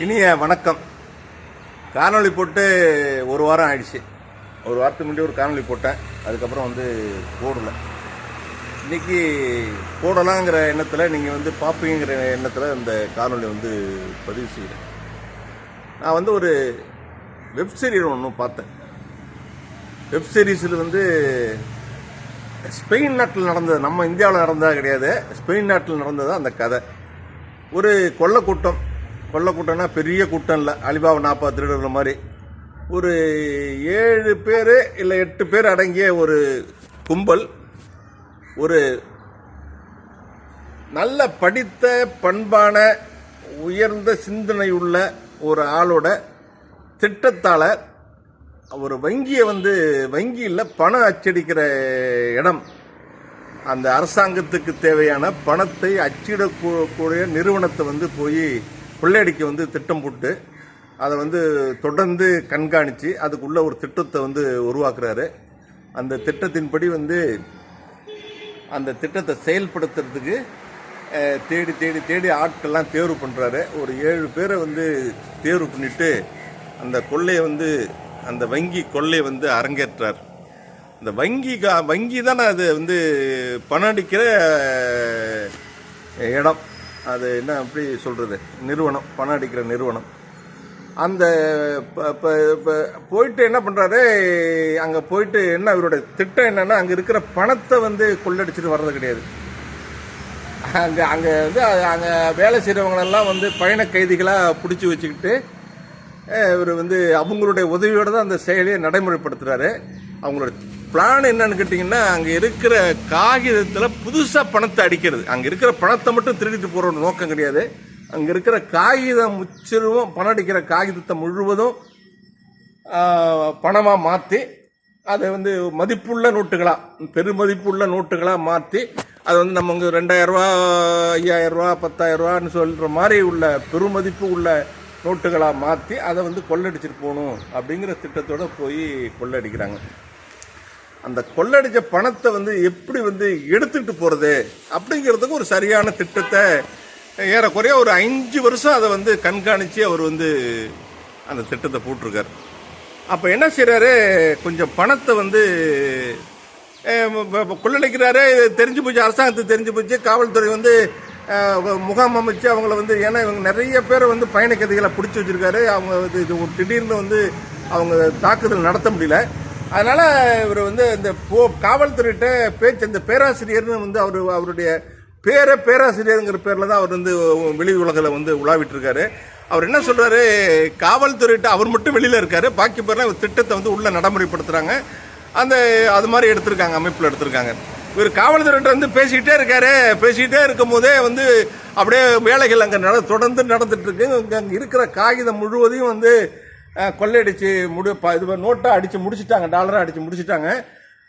இனிய வணக்கம். காணொளி போட்டு ஒரு வாரம் ஆயிடுச்சு. ஒரு வாரத்துக்கு முன்னாடி ஒரு காணொளி போட்டேன். அதுக்கப்புறம் வந்து போடலை. இன்னைக்கு போடலாங்கிற எண்ணத்தில் நீங்கள் வந்து பார்ப்பீங்கிற எண்ணத்தில் இந்த காணொளி வந்து பதிவு செய்கிறேன். நான் வந்து ஒரு வெப் சீரிஸ் ஒன்று பார்த்தேன். வெப் சீரிஸில் வந்து ஸ்பெயின் நாட்டில் நடந்தது நம்ம இந்தியாவில் நடந்ததாக கிடையாது. ஸ்பெயின் நாட்டில் நடந்தது அந்த கதை. ஒரு கொள்ளை கூட்டம். கொள்ள கூட்டம்னா பெரிய கூட்டம் இல்லை. அலிபாபா நாற்பது திருடுற மாதிரி. ஒரு ஏழு பேர் இல்லை எட்டு பேர் அடங்கிய ஒரு கும்பல் ஒரு நல்ல படித்த பண்பான உயர்ந்த சிந்தனையுள்ள ஒரு ஆளோட திட்டத்தால் ஒரு வங்கியை வந்து வங்கியில் பணம் அச்சடிக்கிற இடம். அந்த அரசாங்கத்துக்கு தேவையான பணத்தை அச்சிடக்கூடிய நிறுவனத்தை வந்து போய் கொள்ளையடிக்க வந்து திட்டம் போட்டு அதை வந்து தொடர்ந்து கண்காணித்து அதுக்குள்ள ஒரு திட்டத்தை வந்து உருவாக்குறாரு. அந்த திட்டத்தின்படி வந்து அந்த திட்டத்தை செயல்படுத்துறதுக்கு தேடி தேடி தேடி ஆட்கள்லாம் தேர்வு பண்ணுறாரு ஒரு ஏழு பேரை வந்து தேர்வு பண்ணிட்டு அந்த கொள்ளையை வந்து அந்த வங்கி கொள்ளையை வந்து அரங்கேற்றார். இந்த வங்கி கா- வங்கி தான் அது வந்து பணம் அடிக்கிற இடம். அது என்ன அப்படி சொல்கிறது நிறுவனம் பணம் அடிக்கிற நிறுவனம். அந்த இப்போ போயிட்டு என்ன பண்ணுறாரு அங்கே போயிட்டு என்ன இவருடைய திட்டம் என்னென்னா அங்கே இருக்கிற பணத்தை வந்து கொள்ளடிச்சிட்டு வர்றது கிடையாது. அங்கே அங்கே வந்து அங்கே வேலை செய்கிறவங்களெல்லாம் வந்து பயண கைதிகளாக பிடிச்சி வச்சுக்கிட்டு இவர் வந்து அவங்களுடைய உதவியோடு தான் அந்த செயலியை நடைமுறைப்படுத்துகிறாரு அவங்களோட பிளான் என்னன்னு கேட்டிங்கன்னா அங்கே இருக்கிற காகிதத்தில் புதுசாக பணத்தை அடிக்கிறது. அங்கே இருக்கிற பணத்தை மட்டும் திருடிட்டு போகிற நோக்கம் கிடையாது. அங்கே இருக்கிற காகிதம் முச்சிருவோம் பணம் அடிக்கிற காகிதத்தை முழுவதும் பணமாக மாற்றி அதை வந்து மதிப்புள்ள நோட்டுகளாக பெருமதிப்புள்ள நோட்டுகளாக மாற்றி அதை வந்து நம்ம இங்கே ரெண்டாயிரரூவா ஐயாயிரரூவா பத்தாயிரரூவான்னு சொல்கிற மாதிரி உள்ள பெருமதிப்பு உள்ள நோட்டுகளாக மாற்றி அதை வந்து கொள்ளடிச்சிட்டு போகணும் அப்படிங்கிற திட்டத்தோட போய் கொள்ளடிக்கிறாங்க. அந்த கொள்ளடிச்ச பணத்தை வந்து எப்படி வந்து எடுத்துக்கிட்டு போகிறது அப்படிங்கிறதுக்கு ஒரு சரியான திட்டத்தை ஏறக்குறைய ஒரு அஞ்சு வருஷம் அதை வந்து கண்காணித்து அவர் வந்து அந்த திட்டத்தை போட்டிருக்காரு. அப்போ என்ன செய்கிறாரு கொஞ்சம் பணத்தை வந்து அஹ், கொள்ளடிக்கிறாரு. தெரிஞ்சு போச்சு அரசாங்கத்துக்கு தெரிஞ்சு போச்சு. காவல்துறை வந்து முகாம் அமைச்சு அவங்கள வந்து ஏன்னா இவங்க நிறைய பேரை வந்து பயணக்கதிகளை பிடிச்சி வச்சுருக்காரு. அவங்க இது இது திடீர்னு வந்து அவங்க தாக்குதல் நடத்த முடியல. அதனால் இவர் வந்து இந்த போ காவல்துறையிட்ட பேச்சு இந்த பேராசிரியர்னு வந்து அவர் அவருடைய பேரை பேராசிரியருங்கிற பேரில் தான் அவர் வந்து வெளி உலகில் வந்து உலாவிட்டுருக்காரு. அவர் என்ன சொல்கிறாரு காவல்துறையிட்ட அவர் மட்டும் வெளியில் இருக்கார். பாக்கி பேர்லாம் இவர் திட்டத்தை வந்து உள்ளே நடைமுறைப்படுத்துகிறாங்க அந்த அது மாதிரி எடுத்திருக்காங்க அமைப்பில் எடுத்திருக்காங்க. இவர் காவல்துறையிட்ட வந்து பேசிக்கிட்டே இருக்காரு. பேசிக்கிட்டே இருக்கும் போதே வந்து அப்படியே வேலைகள் அங்கே நட தொடர்ந்து நடந்துட்டுருக்கு இங்கே இருக்கிற காகிதம் முழுவதையும் வந்து கொள்ளையடிச்சு முடி ப- இது நோட்டாக அடித்து முடிச்சிட்டாங்க டாலராக அடித்து முடிச்சிட்டாங்க.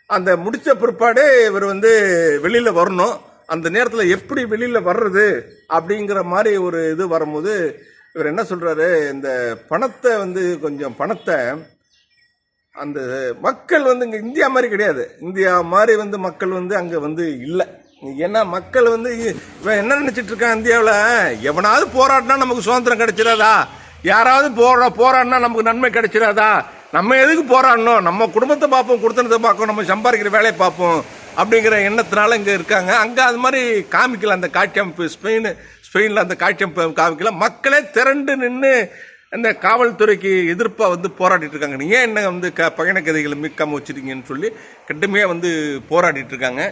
அந்த முடித்த பிற்பாடு இவர் வந்து வெளியில் வரணும். அந்த நேரத்தில் எப்படி வெளியில் வர்றது அப்படிங்கிற மாதிரி ஒரு இது வரும்போது இவர் என்ன சொல்கிறாரு இந்த பணத்தை வந்து கொஞ்சம் பணத்தை அந்த மக்கள் வந்து இங்கே இந்தியா மாதிரி கிடையாது. இந்தியா மாதிரி வந்து மக்கள் வந்து அங்கே வந்து இல்லை. ஏன்னா மக்கள் வந்து இவன் என்ன நினச்சிட்டு இருக்கான் இந்தியாவில்? எவனாவது போராடினா நமக்கு சுதந்திரம் கிடைச்சிடாதா? யாராவது போகிறோம் போராடினா நமக்கு நன்மை கிடைச்சிடாதா நம்ம எதுக்கு போராடணும் நம்ம குடும்பத்தை பார்ப்போம் குடுத்தனத்தை பார்ப்போம் நம்ம சம்பாதிக்கிற வேலையை பார்ப்போம் அப்படிங்கிற எண்ணத்தினால இங்கே இருக்காங்க. அங்கே அது மாதிரி காமிக்கல அந்த காட்சி அமைப்பு ஸ்பெயின் ஸ்பெயினில் அந்த காட்சி அமைப்பு காமிக்கல. மக்களே திரண்டு நின்று அந்த காவல்துறைக்கு எதிர்ப்பாக வந்து போராடிட்டு இருக்காங்க. நீ ஏன் என்ன வந்து க பயணக்கதைகளை மீட்காம வச்சிருக்கீங்கன்னு சொல்லி கட்டுமையாக வந்து போராடிட்டு இருக்காங்க.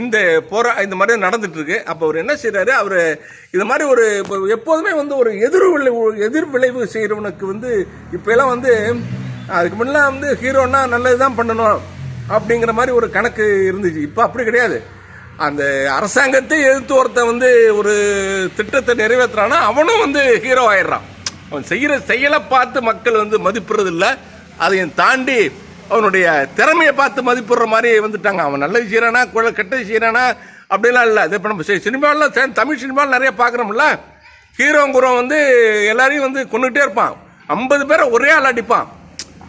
இந்த போரா இந்த மாதிரி நடந்துட்டு இருக்கு அப்போ அவர் என்ன செய்கிறாரு அவர் இது மாதிரி ஒரு இப்போ எப்போதுமே வந்து ஒரு எதிர் விளைவு எதிர் விளைவு செய்கிறவனுக்கு வந்து இப்போ எல்லாம் வந்து அதுக்கு முன்னெல்லாம் வந்து ஹீரோன்னா நல்லது தான் பண்ணணும் அப்படிங்கிற மாதிரி ஒரு கணக்கு இருந்துச்சு. இப்போ அப்படி கிடையாது. அந்த அரசாங்கத்தை எதிர்த்து ஒருத்தன் வந்து ஒரு திட்டத்தை நிறைவேற்றுறான்னா அவனும் வந்து ஹீரோ ஆயிடுறான். அவன் செய்கிற செயலை பார்த்து மக்கள் வந்து மதிப்பிடுறது அதையும் தாண்டி அவனுடைய திறமையை பார்த்து மதிப்பிடுற மாதிரி வந்துட்டாங்க. அவன் நல்லது செய்யறானா குழ கெட்டது செய்யறானா அப்படிலாம் இல்லை. அது இப்போ நம்ம சினிமாவில் தமிழ் சினிமாவில் நிறைய பார்க்குறோம்ல ஹீரோங்குறவன் வந்து எல்லாரையும் வந்து கொண்டுகிட்டே இருப்பான். ஐம்பது பேரை ஒரே ஆள் அடிப்பான்.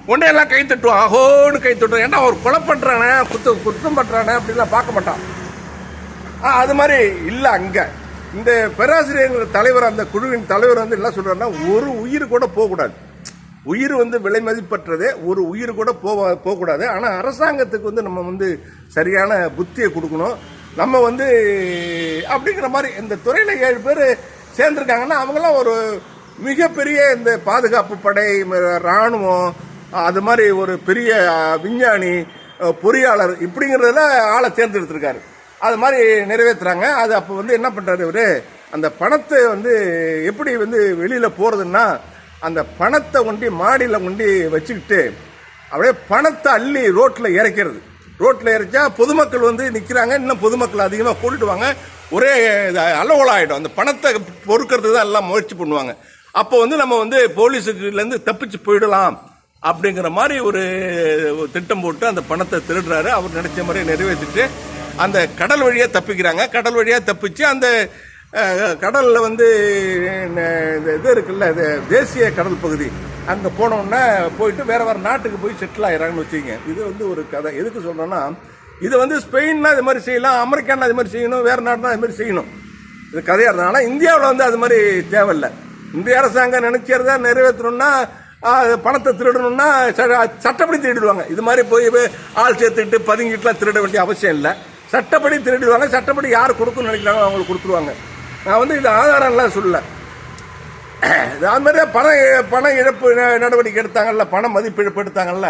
உடனே எல்லாம் கை தட்டுவான். ஆஹோன்னு கை தட்டுவான். ஏன்னா அவர் கொலை பண்ணுறானே குத்த குற்றம் பண்றானே அப்படிலாம் பார்க்க மாட்டான். ஆ, அது மாதிரி இல்லை அங்கே. இந்த பேராசிரியர் தலைவர் அந்த குழுவின் தலைவர் வந்து என்ன சொல்கிறாருன்னா ஒரு உயிர் கூட போகக்கூடாது. உயிர் வந்து விலைமதிப்பற்றதே ஒரு உயிர் கூட போக போகக்கூடாது. ஆனால் அரசாங்கத்துக்கு வந்து நம்ம வந்து சரியான புத்தியை கொடுக்கணும். நம்ம வந்து அப்படிங்கிற மாதிரி இந்த துறையில் ஏழு பேர் சேர்ந்துருக்காங்கன்னா அவங்களாம் ஒரு மிகப்பெரிய இந்த பாதுகாப்பு படை இராணுவம் ராணுவம் அது மாதிரி ஒரு பெரிய விஞ்ஞானி பொறியாளர் இப்படிங்கிறதுல ஆளை தேர்ந்தெடுத்திருக்காரு. அது மாதிரி நிறைவேற்றுறாங்க அது அப்போ வந்து என்ன பண்ணுறாரு இவர்? அந்த பணத்தை வந்து எப்படி வந்து வெளியில் போகிறதுன்னா அந்த பணத்தை கொண்டு மாடியில் கொண்டு வச்சுக்கிட்டு அப்படியே பணத்தை அள்ளி ரோட்டில் இறக்கிறது. ரோட்டில் இறைச்சா பொதுமக்கள் வந்து நிற்கிறாங்க இன்னும் பொதுமக்கள் அதிகமாக கூட்டிடுவாங்க ஒரே அலோலாயிடும் அந்த பணத்தை பொறுக்கிறதுக்கு தான் எல்லாம் முயற்சி பண்ணுவாங்க. அப்போ வந்து நம்ம வந்து போலீஸுக்குலேருந்து தப்பிச்சு போயிடலாம் அப்படிங்கிற மாதிரி ஒரு திட்டம் போட்டு அந்த பணத்தை திருடுறாரு. அவர் நினைச்ச மாதிரி நிறைவேற்றிட்டு அந்த கடல் வழியாக தப்பிக்கிறாங்க. கடல் வழியாக தப்பிச்சு அந்த கடலில் வந்து இந்த இது இருக்குல்ல இது தேசிய கடல் பகுதி. அங்கே போனோம்னா போயிட்டு வேறு வேறு நாட்டுக்கு போய் செட்டில் ஆகிறாங்கன்னு வச்சுங்க இது வந்து ஒரு கதை. எதுக்கு சொல்கிறேன்னா இது வந்து ஸ்பெயின்னா இது மாதிரி செய்யலாம் அமெரிக்கானா இது மாதிரி செய்யணும் வேறு நாடுனா இது மாதிரி செய்யணும். இது கதையாக இருந்தது. ஆனால் இந்தியாவில் வந்து அது மாதிரி தேவையில்லை. இந்திய அரசாங்கம் நினைக்கிறதா நிறைவேற்றணும்னா பணத்தை திருடணும்னா ச- சட்டப்படி திருடிடுவாங்க. இது மாதிரி போய் ஆள் சேர்த்துக்கிட்டு பதுங்கிட்டுலாம் திருட வேண்டிய அவசியம் இல்லை. சட்டப்படி திருடிடுவாங்க. சட்டப்படி யார் கொடுக்கணும்னு நினைக்கிறாங்களோ அவங்களுக்கு கொடுத்துருவாங்க. நான் வந்து இது ஆதாரம்லாம் சொல்லலை. அது மாதிரி பண பண இழப்பு ந- நடவடிக்கை எடுத்தாங்கல்ல பண மதிப்பிழப்பு எடுத்தாங்கல்ல.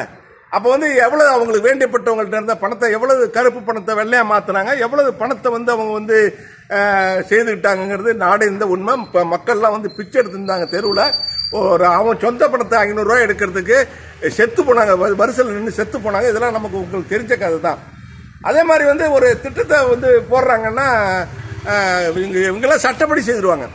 அப்போ வந்து எவ்வளவு அவங்களுக்கு வேண்டியப்பட்டவங்கள்ட்ட இருந்த பணத்தை எவ்வளவு கருப்பு பணத்தை வெள்ளையாக மாற்றினாங்க எவ்வளவு பணத்தை வந்து அவங்க வந்து செய்துக்கிட்டாங்கங்கிறது நாடு இந்த உண்மை. இப்போ மக்கள்லாம் வந்து பிச்சை எடுத்திருந்தாங்க தெருவில். ஒரு அவன் சொந்த பணத்தை ஐநூறுரூவா எடுக்கிறதுக்கு செத்து போனாங்க வரிசையில் நின்று செத்து போனாங்க. இதெல்லாம் நமக்கு உங்களுக்கு தெரிஞ்ச கதை தான் அதே மாதிரி வந்து ஒரு திட்டத்தை வந்து போடுறாங்கன்னா இவங்க இவங்கெல்லாம் சட்டப்படி செய்திருவாங்க.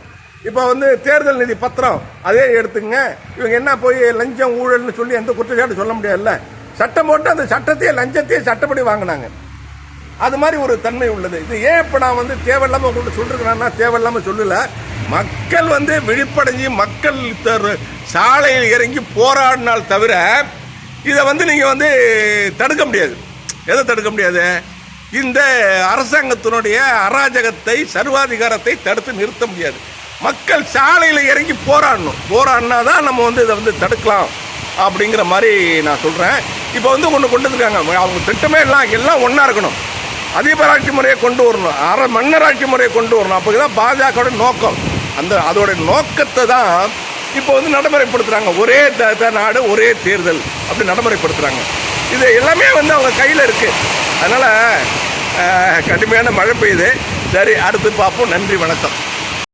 இப்போ வந்து தேர்தல் நிதி பத்திரம் அதே எடுத்துங்க இவங்க என்ன போய் லஞ்சம் ஊழல்னு சொல்லி எந்த குற்றச்சாட்டு சொல்ல முடியாதுல்ல. சட்டம் போட்டு அந்த சட்டத்தையே லஞ்சத்தையே சட்டப்படி வாங்கினாங்க. அது மாதிரி ஒரு தன்மை உள்ளது. இது ஏன் இப்போ நான் வந்து தேவையில்லாமல் உங்கள்கிட்ட சொல்லிருக்கிறேன்னா தேவையில்லாமல் சொல்லலை. மக்கள் வந்து விழிப்படைஞ்சு மக்கள் சாலையில் இறங்கி போராடினால் தவிர இதை வந்து நீங்கள் வந்து தடுக்க முடியாது. எதை தடுக்க முடியாது? இந்த அரசாங்கத்தினுடைய அராஜகத்தை சர்வாதிகாரத்தை தடுத்து நிறுத்த முடியாது. மக்கள் சாலையில் இறங்கி போராடணும். போராடினா தான் நம்ம வந்து இதை வந்து தடுக்கலாம் அப்படிங்கிற மாதிரி நான் சொல்கிறேன் இப்போ வந்து ஒன்று கொண்டு வந்துருக்காங்க. அவங்க திட்டமே எல்லாம் எல்லாம் ஒன்றா இருக்கணும். அதிபராட்சி முறையை கொண்டு வரணும். அரை மன்னராட்சி முறையை கொண்டு வரணும். அப்போ தான் பாஜகவோட நோக்கம். அந்த அதோட நோக்கத்தை தான் இப்போ வந்து நடைமுறைப்படுத்துகிறாங்க ஒரே த- த- நாடு ஒரே தேர்தல். அப்படி நடைமுறைப்படுத்துகிறாங்க இது எல்லாமே வந்து அவங்க கையில் இருக்குது அதனால் கடுமையான மழை பெய்யுது. சரி அடுத்து பார்ப்போம். நன்றி வணக்கம்.